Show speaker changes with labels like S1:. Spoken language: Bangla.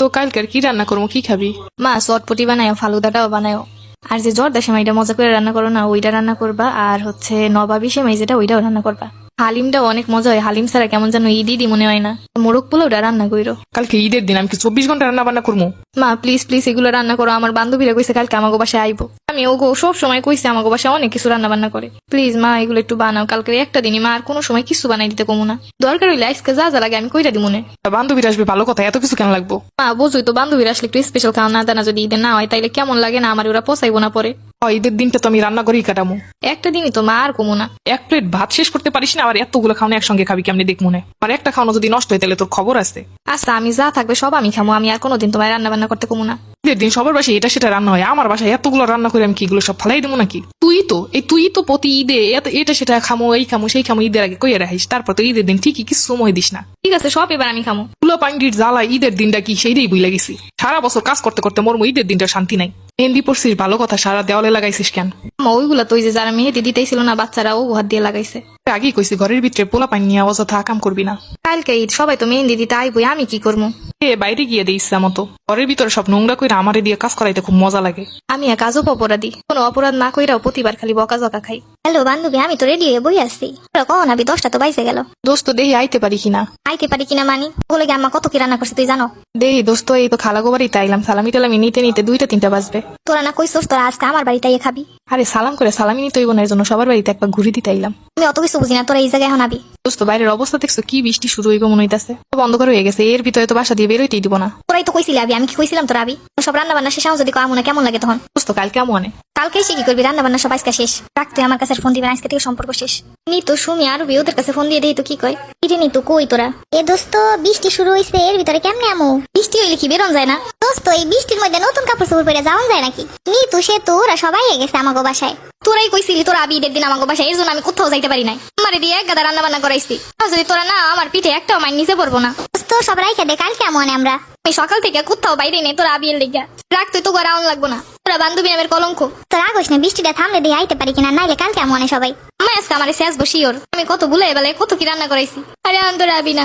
S1: তো কালকার কি রান্না করব, কি খাবি?
S2: মা, চটপটি বানায়ও, ফালুদাটাও বানায়ও। আর যে জ্বর জর্দা সেমাইটা মজা করে রান্না করো না, ওইটা রান্না করবা। আর হচ্ছে নবাবি সেমাই যেটা, ওইটাও রান্না করবা। হালিমটাও অনেক মজা হয়। হালিম ছাড়া কেমন যেন ঈদ ঈদই মনে হয় না। মোরগ পোলাওটা রান্না কইরো।
S1: কালকে ঈদের দিন আমি কি চব্বিশ ঘণ্টা রান্না বান্না করব
S2: মা প্লিজ প্লিজ এগুলো রান্না করো। আমার বান্ধবীরা কইছে কালকে আমাকে বাসায় আইবো। আমি ওগো সব সময় কইছে আমাকে বাসায় অনেক কিছু রান্না বান্না করে। প্লিজ মা এগুলো একটু বানাও। কালকে একটা দিনই মা আর কোনো সময় কিছু বানাই দিতে কমু না। দরকার হইলে আজকে যা যা লাগে আমি কইরা দিব মনে
S1: বান্ধবীরা আসবে ভালো কথা এত কিছু কেন লাগবো?
S2: মা বোঝোই তো বান্ধবীরা আসলে একটু স্পেশাল খাওয়া না দানা যদি ঈদে না হয় তাইলে কেমন লাগে না? আমার ওরা পোসাইবো না পরে।
S1: ঈদের দিনটা তো আমি রান্না করেই কাটামো।
S2: একটা দিনই তো মা আর কমো না।
S1: এক প্লেট ভাত শেষ করতে পারিস না আবার এতগুলো খাওয়ানো একসঙ্গে খাবি কেমনি দেখ মনে। আর একটা খাওয়ানো যদি নষ্ট হয় তাহলে তোর খবর আছে।
S2: আচ্ছা আমি যা থাকবে সব আমি খামো আমি আর কোনোদিন তোমার রান্না বান্না করতে কমু না।
S1: ঈদের দিন সবার বাসায় এটা সেটা রান্না হয় আমার বাসায় এতগুলো রান্না করে আমি কি এগুলো সব ফালাই দেবো নাকি? তুই তো এই তুই তো প্রতি ঈদে এত- এটা সেটা খামো এই খামো সেই খামো ঈদের আগে কইয়া রাখিস তারপর তো ঈদের দিন ঠিকই কিছু সময় দিস না।
S2: ঠিক আছে সব এবার আমি খামো।
S1: তুলো পাঙ্গির জ্বালা ঈদের দিনটা কি সেইটাই বুঝলে গেছি। সারা বছর কাজ করতে করতে মর্ম ঈদের দিনটা শান্তি নাই। মেহেন্দি পড়ছিস ভালো কথা সারা দেওয়ালে লাগাইছিস কেন?
S2: ওইগুলা তো ওই যে যারা মেহেদি দিতেছিল না বাচ্চারা ও হাত দিয়ে লাগাইছে।
S1: আগেই কইছি, ঘরের ভিতরে পোলা পানি নিয়ে অযথা কাম করবি না।
S2: কালকে ঈদ, সবাই তো মেহেন্দি দিতে আইবই, আমি কি করব
S1: বাইরে গিয়ে দে ইচ্ছা মতো। ঘরের ভিতরে সব নোংরা কইরা আমারে দিয়ে কাজ করাইতে খুব মজা লাগে।
S2: আমি এক আজব অপরাধী। কোনো অপরাধ না কইরাও প্রতিবার খালি বকা জকা খাই।
S3: হ্যালো বান্ধবী আমি তো রেডি হয়ে বই আসছি কখন আবি দশটা তো বাইসে গেল।
S1: দোস্ত দেহি আইতে পারি কিনা
S3: আইতে পারি কিনা মানি? বলে কি আমার কত কি রান্না করছে তুই জানো?
S1: দেহি দোস্ত এই তো খালা গোবারিতে আইলাম সালামি টালামি নিতে নিতে দুইটা তিনটা বাজবে।
S3: তোরা না কইছস তোরা আজকে আমার বাড়িতে ইয়ে খাবি।
S1: আরে সালাম করে সালামি নিতে হইব না এর জন্য সবার বাড়িতে একবার ঘুরে দিতে আইলাম।
S3: আমি অত কিছু বুঝি না তোরা এই জায়গায় এখন আবি।
S1: দোস্ত বাইরের অবস্থা দেখছ কি বৃষ্টি শুরু হইব মনে হইতাছে। সব অন্ধকার হয়ে গেছে এর ভিতরে তো বাসা দিয়ে বেরোইতেই দিব না।
S3: তোরাই তো কইছিলি আবি আমি কি কইছিলাম তোরা আবি? সব রান্না বান্না শেষ যদি আমু না কেমন লাগে তখন?
S1: দোস্ত কালকে আমনে
S3: কালকে এসে কি করবি? রান্না বান্না সব আজকে শেষ। রাখ তুই আমার কাছে ফোন দিবি আজকে থেকে সম্পর্ক শেষ। নিতু সুমি আর ওদের কাছে ফোন দিয়ে দিই তো কি কয়? কিরে তো কই তোরা? এ দোস্ত বৃষ্টি শুরু হইছে এর ভিতরে কেমনে আমু বৃষ্টি হইলে কি বেরোন যায় না? দোস্ত এই বৃষ্টির মধ্যে নতুন কাপড় চোপড় পরে যাওন যায় নাকি? নিতু সে তো ওরা সবাই গেছে আমাকে বাসায়।
S2: তোরাই কইছিলি তোরা আবি ঈদের দিন আমাকে বাসায় এর জন্য আমি কোথাও যাইতে পারি নাই। আমারে দিয়ে এক গাদা রান্না বান্না করাইছি। যদি তোরা না আমার পিঠে একটাও মাইন নিচে পড়ব না।
S3: তো সব খেতে দে কালকে আমনে আমরা।
S2: আমি সকাল থেকে কোথাও বাইরে নেই তোরা আবিয়ের লেগা রাখ তুই তো রাউন লাগবো না। তোরা বান্ধবী নামের কলঙ্ক।
S3: তোর আগস না বৃষ্টিটা থামলে দিয়ে আইতে পারি কিনা নাইলে কালকে কেমন সবাই।
S2: আমার আজকে আমার শেষ বসিওর। আমি কত ভুলে বেলায় কত কি রান্না করাইছি। আরে আন আবি না।